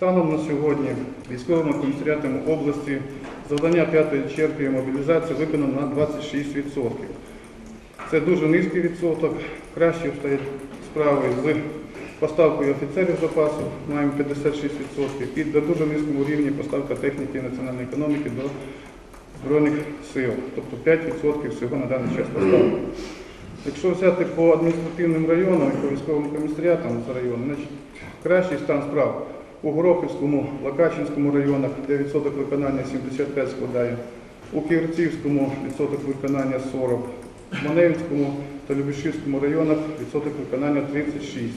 Станом на сьогодні військовими комісаріатами області завдання п'ятої черги мобілізації виконано на 26%. Це дуже низький відсоток. Краще обстоять справи з поставкою офіцерів запасу, маємо 56%, і на дуже низькому рівні поставка техніки національної економіки до Збройних сил, тобто 5% всього на даний час поставки. Якщо взяти по адміністративним районам і по військовим комісаріатам за райони, значить кращий стан справ у Горохівському, Лакачинському районах, де відсоток виконання 75 складає, у Ківерцівському відсоток виконання 40, в Маневицькому та Любішівському районах відсоток виконання 36.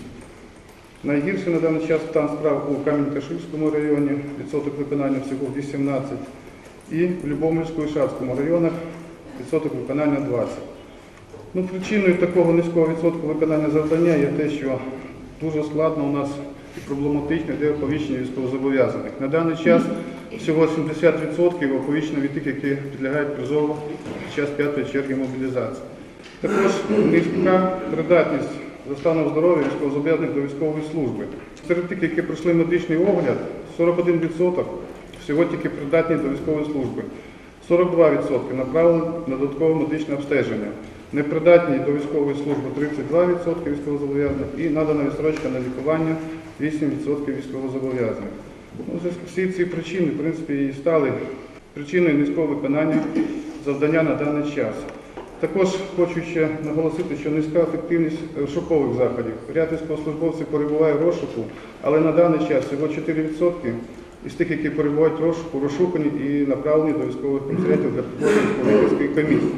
Найгірший на даний час стан справ у Камінь-Каширському районі, відсоток виконання всього 18, і в Любомирському і Шацькому районах відсоток виконання 20. Ну, причиною такого низького відсотку виконання завдання є те, що дуже складно у нас проблематично йде оповіщення військовозобов'язаних. На даний час всього 70% оповіщено від тих, які підлягають призову під час п'ятої черги мобілізації. Також низька придатність за станом здоров'я військовозобов'язаних до військової служби. Серед тих, які пройшли медичний огляд, 41% всього тільки придатні до військової служби. 42% направлені на додаткове медичне обстеження. Непридатні до військової служби 32% військовозобов'язаних і надана відстрочка на лікування 8% військовозобов'язаних. Ну, всі ці причини, в принципі, і стали причиною низького виконання завдання на даний час. Також хочу ще наголосити, що низька ефективність розшукових заходів. Ряд військовослужбовців перебуває в розшуку, але на даний час всього 4% із тих, які перебувають в розшуку, розшукані і направлені до військових комісаріатів для проходження військової комісії.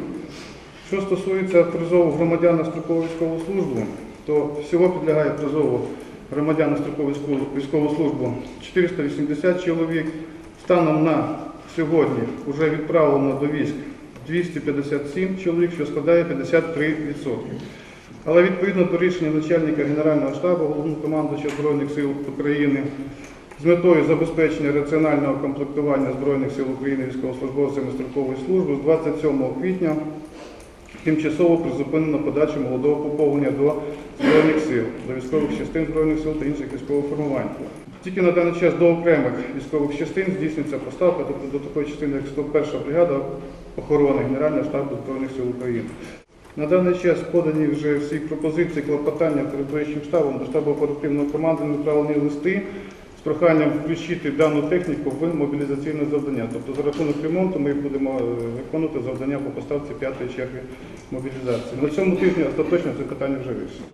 Що стосується призову громадян на строкову військову службу, то всього підлягає призову громадян на строкову військову- службу 480 чоловік. Станом на сьогодні вже відправлено до військ 257 чоловік, що складає 53%. Але відповідно до рішення начальника Генерального штабу головного командувача Збройних сил України з метою забезпечення раціонального комплектування Збройних сил України військовослужбовцями строкової служби з 27 квітня тимчасово призупинено подачу молодого поповнення до Збройних сил, до військових частин Збройних сил та інших військових формувань. Тільки на даний час до окремих військових частин здійснюється поставка, тобто до такої частини, як 101 бригада охорони Генерального штабу Збройних сил України. На даний час подані вже всі пропозиції клопотання перед вищим штабом до штабу оперативного командування відправлені листи проханням включити дану техніку в мобілізаційне завдання. Тобто за рахунок ремонту ми будемо е, виконувати завдання по поставці п'ятої черги мобілізації. На цьому тижні остаточно це питання вже вирішено.